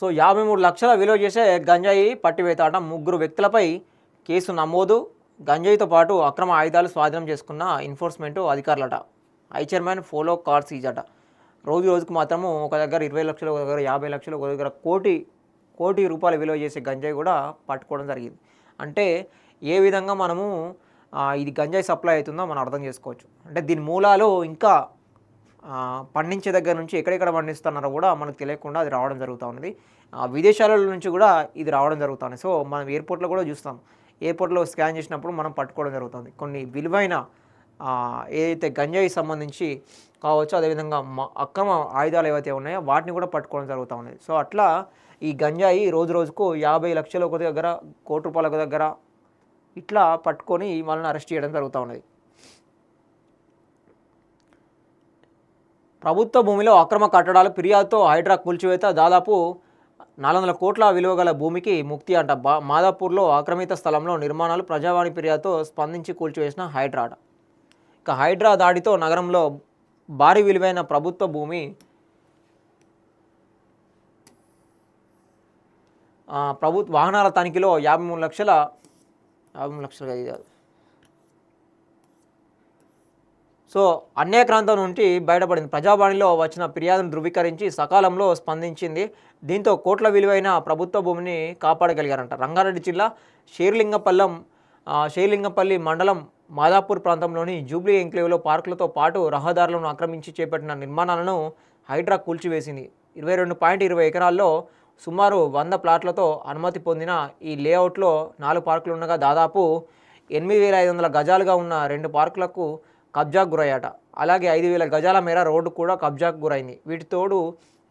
So యాభై మూడు లక్షల విలువ చేసే గంజాయి పట్టివేతాట ముగ్గురు వ్యక్తులపై కేసు నమోదు. గంజాయితో పాటు అక్రమ ఆయుధాలు స్వాధీనం చేసుకున్న ఎన్ఫోర్స్మెంట్ అధికారులట. ఐ చైర్మన్ ఫోలో కార్ సీజ్ రోజు రోజుకు మాత్రము ఒక దగ్గర ఇరవై లక్షలు ఒక దగ్గర యాభై లక్షలు ఒక దగ్గర కోటి కోటి రూపాయల విలువ చేసే గంజాయి కూడా పట్టుకోవడం జరిగింది. అంటే ఏ విధంగా మనము ఇది గంజాయి సప్లై అవుతుందో మనం అర్థం చేసుకోవచ్చు. అంటే దీని మూలాలు ఇంకా పండించే దగ్గర నుంచి ఎక్కడెక్కడ పండిస్తున్నారో కూడా మనకు తెలియకుండా అది రావడం జరుగుతూ ఉన్నది. విదేశాలలో విదేశాల నుంచి కూడా ఇది రావడం జరుగుతుంది. సో మనం ఎయిర్పోర్ట్లో కూడా చూస్తాం. ఎయిర్పోర్ట్లో స్కాన్ చేసినప్పుడు మనం పట్టుకోవడం జరుగుతుంది. కొన్ని విలువైన ఏదైతే గంజాయి సంబంధించి కావచ్చు అదేవిధంగా మ- అక్రమ ఆయుధాలు ఏవైతే ఉన్నాయో వాటిని కూడా పట్టుకోవడం జరుగుతూ ఉన్నది. సో అట్లా ఈ గంజాయి రోజు రోజుకు యాభై లక్షల ఒక దగ్గర కోటి రూపాయల దగ్గర ఇట్లా పట్టుకొని వాళ్ళని అరెస్ట్ చేయడం జరుగుతూ ఉన్నది. ప్రభుత్వ భూమిలో అక్రమ కట్టడాలు ఫిర్యాదుతో హైడ్రా కూల్చివేత దాదాపు నాలుగు వందల కోట్ల విలువ గల భూమికి ముక్తి అంట. బా మాదాపూర్లో ఆక్రమిత స్థలంలో నిర్మాణాలు ప్రజావాణి ఫిర్యాదుతో స్పందించి కూల్చివేసిన హైడ్రా. ఇక హైడ్రా దాడితో నగరంలో భారీ విలువైన ప్రభుత్వ భూమి ప్రభు ప్రభుత్వ వాహనాల తనిఖీలో యాభై మూడు లక్షల యాభై మూడు లక్షలు ఇది సో అన్యాక్రాంతం నుండి బయటపడింది. ప్రజావాణిలో వచ్చిన ఫిర్యాదును ధృవీకరించి సకాలంలో స్పందించింది. దీంతో కోట్ల విలువైన ప్రభుత్వ భూమిని కాపాడగలిగారంట. రంగారెడ్డి జిల్లా షేర్లింగపల్లం షేర్లింగపల్లి మండలం మాదాపూర్ ప్రాంతంలోని జూబ్లీ ఎంక్లేవ్లో పార్కులతో పాటు రహదారులను ఆక్రమించి చేపట్టిన నిర్మాణాలను హైడ్రా కూల్చివేసింది. ఇరవై రెండు పాయింట్ ఇరవై ఎకరాల్లో సుమారు వంద ప్లాట్లతో అనుమతి పొందిన ఈ లేఅవుట్లో నాలుగు పార్కులు ఉండగా దాదాపు ఎనిమిది వేల ఐదు వందల గజాలుగా ఉన్న రెండు పార్కులకు కబ్జాకు గురయ్యాట. అలాగే ఐదు వేల గజాల మేర రోడ్డు కూడా కబ్జాకు గురైంది. వీటితోడు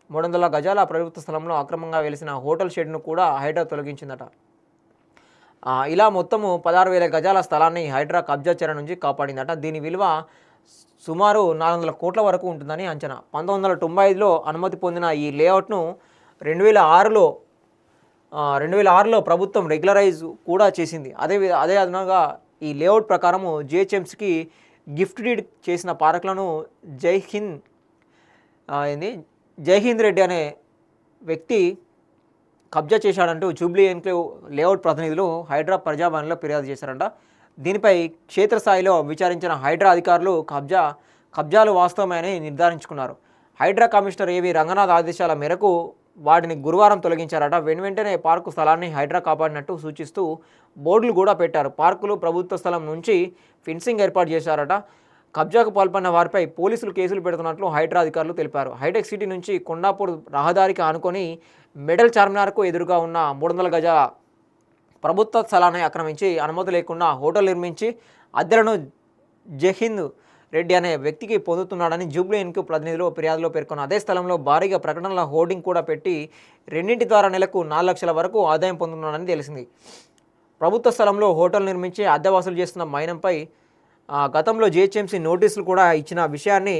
మూడు వందల గజాల ప్రభుత్వ స్థలంలో అక్రమంగా వెలిసిన హోటల్ షెడ్ను కూడా హైడ్రా తొలగించిందట. ఇలా మొత్తము పదహారు వేల గజాల స్థలాన్ని హైడ్రా కబ్జా చర్య నుంచి కాపాడిందట. దీని విలువ సుమారు నాలుగు వందల కోట్ల వరకు ఉంటుందని అంచనా. పంతొమ్మిది వందల తొంభై ఐదులో అనుమతి పొందిన ఈ లేఅవుట్ను రెండు వేల ఆరులో రెండు వేల ఆరులో ప్రభుత్వం రెగ్యులరైజ్ కూడా చేసింది. అదే అదే అదనంగా ఈ లేఅవుట్ ప్రకారము జిహెచ్ఎంసీకి గిఫ్ట్ డీడ్ చేసిన పార్కులను జై హింద్ ఏంది? జై హింద్ రెడ్డి అనే వ్యక్తి కబ్జా చేశాడంటూ జూబ్లీ ఎన్క్లేవ్ లేఅవుట్ ప్రతినిధులు హైడ్రా ప్రజాభవన్లో ఫిర్యాదు చేశారంట. దీనిపై క్షేత్రస్థాయిలో విచారించిన హైడ్రా అధికారులు కబ్జా కబ్జాలు వాస్తవమని నిర్ధారించుకున్నారు. హైడ్రా కమిషనర్ ఏవి రంగనాథ్ ఆదేశాల మేరకు వాటిని గురువారం తొలగించారట. వెను వెంటనే పార్కు స్థలాన్ని హైడ్రా కాపాడినట్టు సూచిస్తూ బోర్డులు కూడా పెట్టారు. పార్కులు ప్రభుత్వ స్థలం నుంచి ఫెన్సింగ్ ఏర్పాటు చేశారట. కబ్జాకు పాల్పడిన వారిపై పోలీసులు కేసులు పెడుతున్నట్లు హైడ్రా అధికారులు తెలిపారు. హైటెక్ సిటీ నుంచి కొండాపూర్ రహదారికి ఆనుకొని మెడల్ చార్మినార్కు ఎదురుగా ఉన్న మూడు వందల గజాల ప్రభుత్వ స్థలాన్ని ఆక్రమించి అనుమతి లేకుండా హోటల్ నిర్మించి అద్దెలను జహింద్ రెడ్డి అనే వ్యక్తికి పొందుతున్నాడని జూబ్లీ ఇన్కు ప్రతినిధులు ఫిర్యాదులో పేర్కొన్న అదే స్థలంలో భారీగా ప్రకటనల హోర్డింగ్ కూడా పెట్టి రెండింటి ద్వారా నెలకు నాలుగు లక్షల వరకు ఆదాయం పొందుతున్నాడని తెలిసింది. ప్రభుత్వ స్థలంలో హోటల్ నిర్మించి అద్దె వసూలు చేస్తున్న మైనంపై ఆ, గతంలో జిహెచ్ఎంసీ నోటీసులు కూడా ఇచ్చిన విషయాన్ని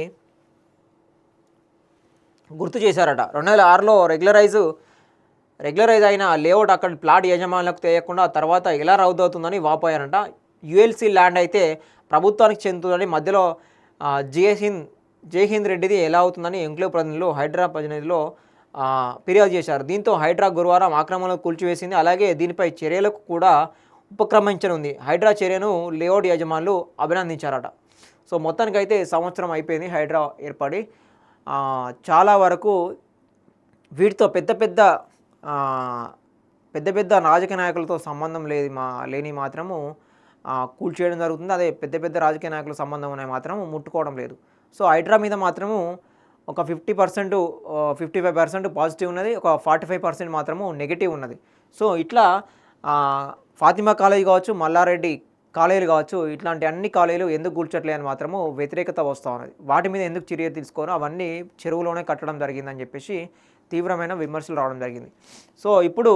గుర్తు చేశారట. రెండు వేల ఆరులో రెగ్యులరైజ్ రెగ్యులరైజ్ అయిన లేఅవుట్ అక్కడ ప్లాట్ యజమానులకు తెలియకుండా తర్వాత ఎలా రౌదవుతుందని వాపోయారంట. యుఎల్సీ ల్యాండ్ అయితే ప్రభుత్వానికి చెందుతుందని మధ్యలో ఆ, జయహింద్ జయహింద్ రెడ్డిది ఎలా అవుతుందని ఎంక్లేవ్ ప్రతినిధులు హైడ్రా ప్రతినిధులు ఫిర్యాదు చేశారు. దీంతో హైడ్రా గురువారం ఆక్రమణలు కూల్చివేసింది. అలాగే దీనిపై చర్యలకు కూడా ఉపక్రమించనుంది. హైడ్రా చర్యను లేఅవుట్ యజమానులు అభినందించారట. సో మొత్తానికైతే సంవత్సరం అయిపోయింది హైడ్రా ఏర్పడి. చాలా వరకు వీటితో పెద్ద పెద్ద పెద్ద పెద్ద రాజకీయ నాయకులతో సంబంధం లేదు మా లేని మాత్రము కూల్చేయడం జరుగుతుంది. అదే పెద్ద పెద్ద రాజకీయ నాయకుల సంబంధం ఉన్నాయి మాత్రం ముట్టుకోవడం లేదు. సో హైడ్రా మీద మాత్రము ఒక fifty percent fifty five percent positive ఉన్నది. ఒక ఫార్టీ ఫైవ్ పర్సెంట్ మాత్రము నెగిటివ్ ఉన్నది. సో ఇట్లా ఫాతిమా కాలేజ్ కావచ్చు మల్లారెడ్డి కాలేజీలు కావచ్చు ఇట్లాంటి అన్ని కాలేజీలు ఎందుకు కూల్చట్లే అని మాత్రము వ్యతిరేకత వస్తూ ఉన్నది. వాటి మీద ఎందుకు చర్య తీసుకోరు? అవన్నీ చెరువులోనే కట్టడం జరిగిందని చెప్పేసి తీవ్రమైన విమర్శలు రావడం జరిగింది. సో ఇప్పుడు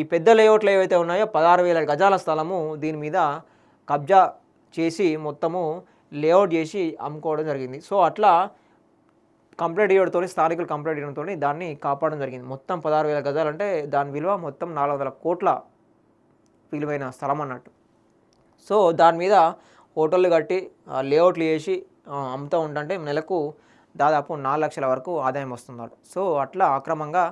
ఈ పెద్ద లేఅవుట్లు ఏవైతే ఉన్నాయో పదహారు వేల గజాల స్థలము దీని మీద కబ్జా చేసి మొత్తము లేఅవుట్ చేసి అమ్ముకోవడం జరిగింది. సో అట్లా కంప్లీట్ ఇవ్వడంతో స్థానికులు కంప్లైంట్ చేయడంతో దాన్ని కాపాడడం జరిగింది. మొత్తం పదహారు వేల గజాలు అంటే దాని విలువ మొత్తం నాలుగు వందల కోట్ల విలువైన స్థలం అన్నట్టు. సో దాని మీద హోటళ్ళు కట్టి లేఅవుట్లు చేసి అమ్ముతూ ఉంటుంటే నెలకు దాదాపు నాలుగు లక్షల వరకు ఆదాయం వస్తుందట సో అట్లా అక్రమంగా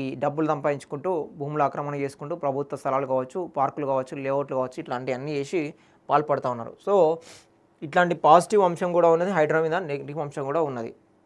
ఈ డబ్బులు సంపాదించుకుంటూ భూములు ఆక్రమణ చేసుకుంటూ ప్రభుత్వ స్థలాలు కావచ్చు పార్కులు కావచ్చు లేఅవుట్లు కావచ్చు ఇట్లాంటివన్నీ చేసి పాల్పడుతూ ఉన్నారు. సో ఇట్లాంటి పాజిటివ్ అంశం కూడా ఉన్నది హైడ్రా మీద నెగిటివ్ అంశం కూడా ఉన్నది.